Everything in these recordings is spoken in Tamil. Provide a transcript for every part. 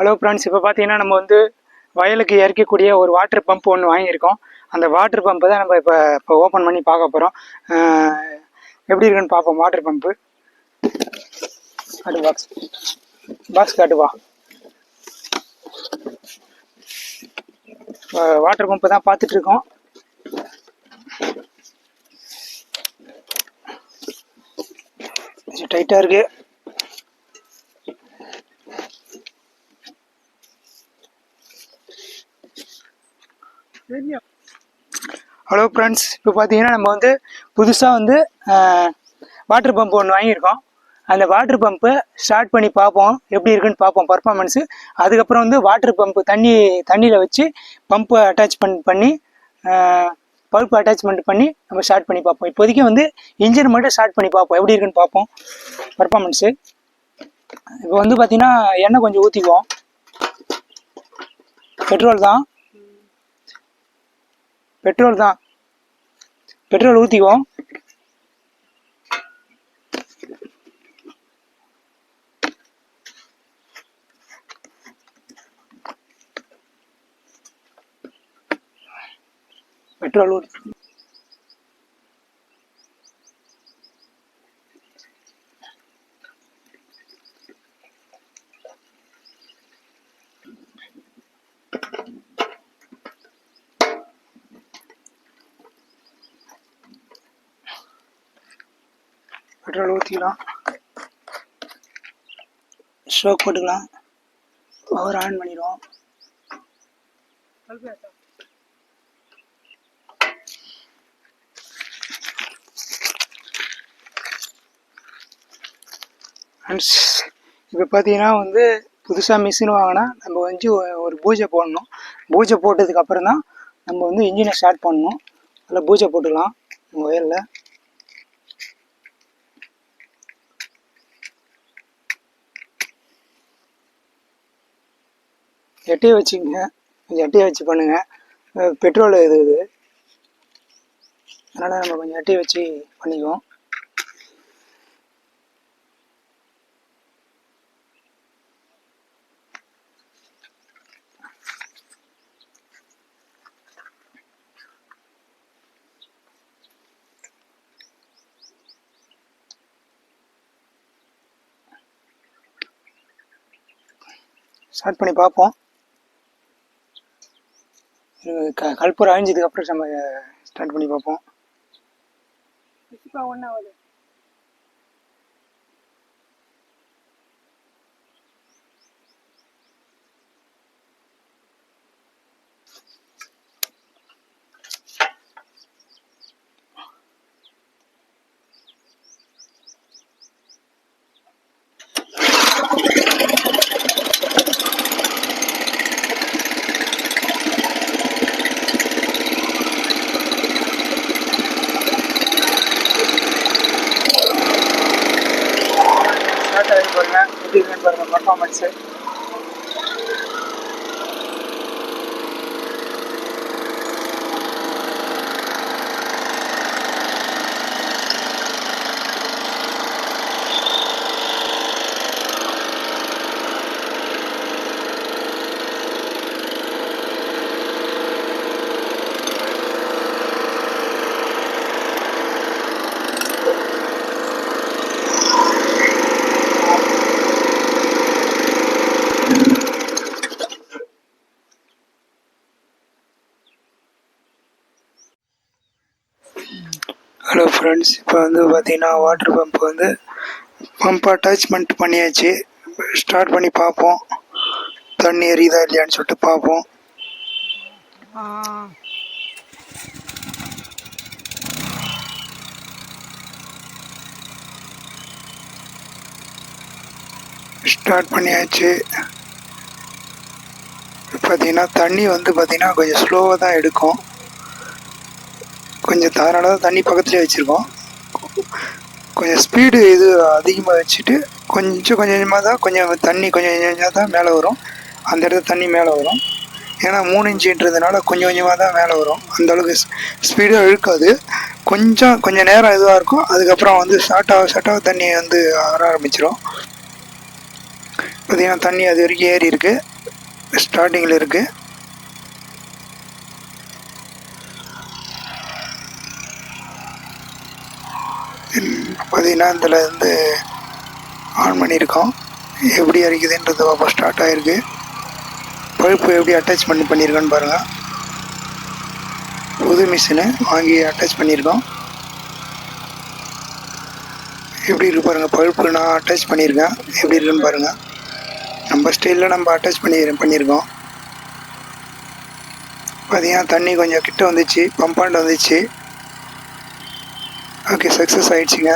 ஹலோ ஃப்ரெண்ட்ஸ் இப்போ பார்த்தீங்கன்னா நம்ம வந்து வயலுக்கு இறக்கக்கூடிய ஒரு வாட்டர் பம்ப் ஒன்று வாங்கியிருக்கோம். அந்த வாட்டர் பம்பை தான் நம்ம இப்போ இப்போ ஓப்பன் பண்ணி பார்க்க போகிறோம் எப்படி இருக்குன்னு பார்ப்போம் வாட்டர் பம்பு காட்டு பாக்ஸ் பாக்ஸ் காட்டுவா வாட்டர் பம்பு தான் பார்த்துட்ருக்கோம் டைட்டாக இருக்குது ஹலோ ஃப்ரெண்ட்ஸ் இப்போ பார்த்தீங்கன்னா நம்ம வந்து புதுசாக வந்து வாட்டர் பம்ப் ஒன்று வாங்கியிருக்கோம். அந்த வாட்டர் பம்பை ஸ்டார்ட் பண்ணி பார்ப்போம். எப்படி இருக்குன்னு பார்ப்போம் பர்ஃபார்மன்ஸு அதுக்கப்புறம் வந்து வாட்டர் பம்பு தண்ணி தண்ணியில் வச்சு பம்பை அட்டாச்மெண்ட் பண்ணி பல்ப் அட்டாச்மெண்ட் பண்ணி நம்ம ஸ்டார்ட் பண்ணி பார்ப்போம். இப்போதைக்கு வந்து இன்ஜின் மட்டும் ஸ்டார்ட் பண்ணி பார்ப்போம். எப்படி இருக்குன்னு பார்ப்போம். பர்ஃபார்மன்ஸு இப்போ வந்து பார்த்திங்கன்னா எண்ணெய் கொஞ்சம் ஊற்றிக்குவோம் பெட்ரோல் தான். பெட்ரோல் தான். பெட்ரோல் ஊற்றிக்குவோம் பெட்ரோல் ஊற்றி பெட்ரோல் ஊற்றிக்கலாம் ஸ்ட்ரோக் போட்டுக்கலாம். பவர் ஆன் பண்ணிடுவோம். ஃப்ரெண்ட்ஸ் இப்போ பார்த்தீங்கன்னா வந்து புதுசாக மிஷின் வாங்கினா நம்ம வந்து ஒரு பூஜை போடணும். பூஜை போட்டதுக்கப்புறம் தான் நம்ம வந்து இன்ஜினை ஸ்டார்ட் பண்ணணும். அதில் பூஜை போட்டுக்கலாம். ஒயரில் எட்டையை வச்சுக்கோங்க. கொஞ்சம் எட்டையை வச்சு பண்ணுங்கள் பெட்ரோல் இது இது அதனால் நம்ம கொஞ்சம் எட்டையை வச்சு பண்ணிக்குவோம். ஸ்டார்ட் பண்ணி பார்ப்போம். க கல்பூர் அழிஞ்சதுக்கு அப்புறம் நம்ம ஸ்டார்ட் பண்ணி பார்ப்போம். ஸ்டார்ட் எப்படி இருக்குன்னு பாருங்க பர்ஃபார்மன்ஸு ஹலோ ஃப்ரெண்ட்ஸ் இப்போ வந்து பார்த்தீங்கன்னா வாட்டர் பம்ப் வந்து பம்ப் அட்டாச்மெண்ட் பண்ணியாச்சு. ஸ்டார்ட் பண்ணி பார்ப்போம். தண்ணி எரியுதா இல்லையான்னு சொல்லிட்டு பார்ப்போம். ஸ்டார்ட் பண்ணியாச்சு. பார்த்தீங்கன்னா தண்ணி வந்து பார்த்தீங்கன்னா கொஞ்சம் ஸ்லோவாக தான் எடுக்கும். கொஞ்சம் தாராளமாக தண்ணி பக்கத்துலேயே வச்சுருக்கோம். கொஞ்சம் ஸ்பீடு இது அதிகமாக வச்சுட்டு கொஞ்சம் கொஞ்சம் கொஞ்சமாக தான் கொஞ்சம் தண்ணி கொஞ்சம் கொஞ்சமாக தான் மேலே வரும். அந்த இடத்துல தண்ணி மேலே வரும். ஏன்னா மூணு இன்ச்சுன்றதுனால கொஞ்சம் கொஞ்சமாக தான் மேலே வரும். அந்தளவுக்கு ஸ்பீடாக இழுக்காது. கொஞ்சம் கொஞ்சம் நேரம் இதுவாக இருக்கும். அதுக்கப்புறம் வந்து ஷார்ட்டாக ஷார்ட்டாக தண்ணி வந்து வர ஆரம்பிச்சிடும் பார்த்தீங்கன்னா தண்ணி அது வரைக்கும் ஏறி இருக்குது ஸ்டார்டிங்கில் இருக்குது பார்த்தீங்கன்னா இதில் வந்து ஆன் பண்ணியிருக்கோம். எப்படி அரிக்குதுன்றது அப்போ ஸ்டார்ட் ஆகிருக்கு பழுப்பு எப்படி அட்டாச் பண்ணி பண்ணியிருக்கோன்னு பாருங்கள். புது மிஷினு வாங்கி அட்டாச் பண்ணியிருக்கோம். எப்படி இருக்கு பாருங்கள் பழுப்பு நான் அட்டாச் பண்ணியிருக்கேன். எப்படி இருக்குன்னு பாருங்கள். நம்ம ஸ்டைலில் நம்ம அட்டாச் பண்ணி பண்ணியிருக்கோம். பார்த்தீங்கன்னா தண்ணி கொஞ்சம் கிட்ட வந்துச்சு பம்பாண்டு வந்துச்சு. ஓகே சக்ஸஸ் ஆகிடுச்சிங்க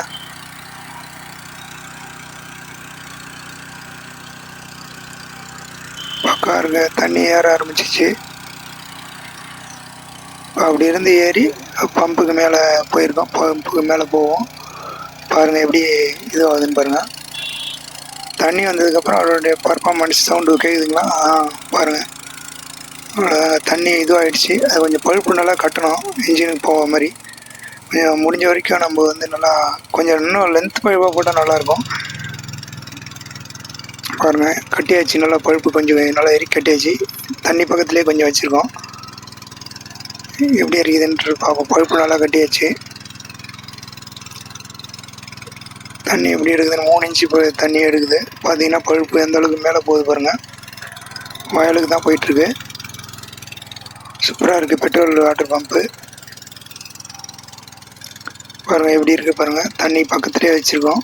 காரில் தண்ணி ஏற ஆரம்பிச்சிச்சு. அப்படி இருந்து ஏறி பம்புக்கு மேலே போயிருக்கோம். பம்புக்கு மேலே போவோம். பாருங்கள் எப்படி இதுவாகுதுன்னு பாருங்கள் தண்ணி வந்ததுக்கப்புறம் அவருடைய பர்ஃபார்மன்ஸ் சவுண்டு கேட்குதுங்களா ஆ பாருங்கள் தண்ணி இதுவாகிடுச்சு அது கொஞ்சம் பழுப்பு நல்லா கட்டணும் இன்ஜினுக்கு போக மாதிரி. கொஞ்சம் முடிஞ்ச வரைக்கும் நம்ம வந்து நல்லா கொஞ்சம் இன்னும் லென்த் பழுப்பாக போட்டால் நல்லாயிருக்கும் உட்காருங்க. கட்டியாச்சு நல்லா பழுப்பு கொஞ்சம் நல்லா எரி கட்டியாச்சு. தண்ணி பக்கத்துலேயே கொஞ்சம் வச்சுருக்கோம். எப்படி இருக்குதுன்ட்டு பார்ப்போம். பழுப்பு நல்லா கட்டியாச்சு. தண்ணி எப்படி எடுக்குதுன்னு மூணு இன்ச்சு தண்ணி எடுக்குது. பார்த்தீங்கன்னா பழுப்பு எந்த அளவுக்கு மேலே போகுது பாருங்கள் வயலுக்கு தான் போயிட்டுருக்கு. சூப்பராக இருக்குது பெட்ரோல் வாட்டர் பம்பு. பாருங்கள் எப்படி இருக்குது பாருங்கள் தண்ணி பக்கத்துலேயே வச்சுருக்கோம்.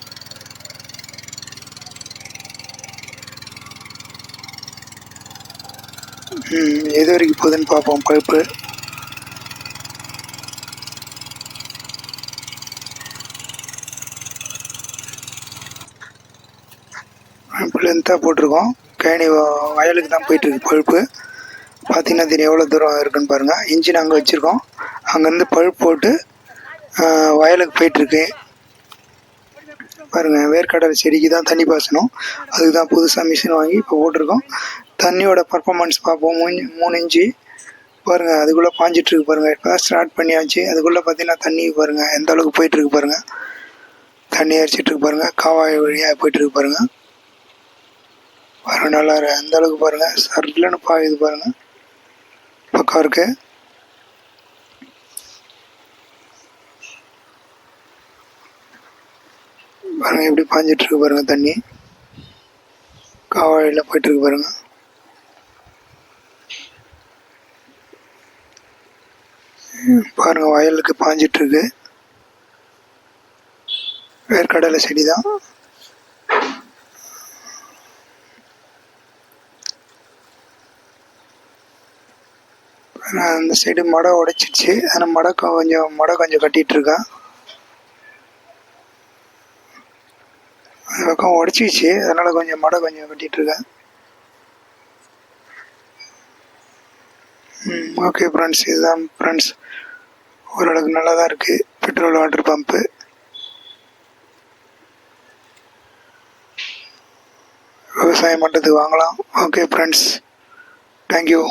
எது வரைக்கும் போகுதுன்னு பார்ப்போம் பழுப்பு லென்த்தாக போட்டிருக்கோம். கேணி வயலுக்கு தான் போயிட்டுருக்கு பழுப்பு. பார்த்தீங்கன்னா தெரியும் எவ்வளோ தூரம் இருக்குன்னு பாருங்கள் இன்ஜின் அங்கே வச்சுருக்கோம். அங்கேருந்து பழுப்பு போட்டு வயலுக்கு போயிட்டுருக்கு. பாருங்கள் வேர்க்கடலை செடிக்கு தான் தண்ணி பாசணும் அதுக்கு தான் புதுசாக மிஷின் வாங்கி இப்போ போட்டிருக்கோம். தண்ணியோட பர்ஃபாமன்ஸ் பார்ப்போம். மூணு மூணு இன்ச்சு. பாருங்கள் அதுக்குள்ளே பாஞ்சிட்ருக்கு பாருங்கள் இப்போ தான் ஸ்டார்ட் பண்ணியாச்சு. அதுக்குள்ளே பார்த்தீங்கன்னா தண்ணி பாருங்கள் எந்த அளவுக்கு போயிட்டுருக்கு பாருங்கள் தண்ணி அரிச்சிட்ருக்கு பாருங்கள் காவாய் வழியாக போயிட்டுருக்கு பாருங்கள் பாருங்கள் நல்லா அந்த எந்த அளவுக்கு பாருங்கள் சர்லன்னு பாயுது பாருங்கள் பக்கம் இருக்கு. பாருங்கள் எப்படி பாஞ்சிட்ருக்கு பாருங்கள் தண்ணி. காவாழியில் போயிட்டுருக்கு பாருங்கள் பாருங்கள் வயலுக்கு பாஞ்சிட்ருக்கு. வேர்க்கடலை செடி தான் அந்த சைடு மடை உடைச்சிடுச்சு. ஆனால் மடை கொஞ்சம் மடை கொஞ்சம் கட்டிட்டு இருக்கேன் அந்த பக்கம் உடச்சிச்சு அதனால் கொஞ்சம் மடை கொஞ்சம் கட்டிகிட்ருக்கேன் ஓகே ஃப்ரெண்ட்ஸ் இதுதான் ஃப்ரெண்ட்ஸ் ஓரளவுக்கு நல்லா தான் இருக்குது பெட்ரோல் வாட்டர் பம்ப்பு விவசாயம் பண்ணுறதுக்கு வாங்கலாம். Okay friends thank you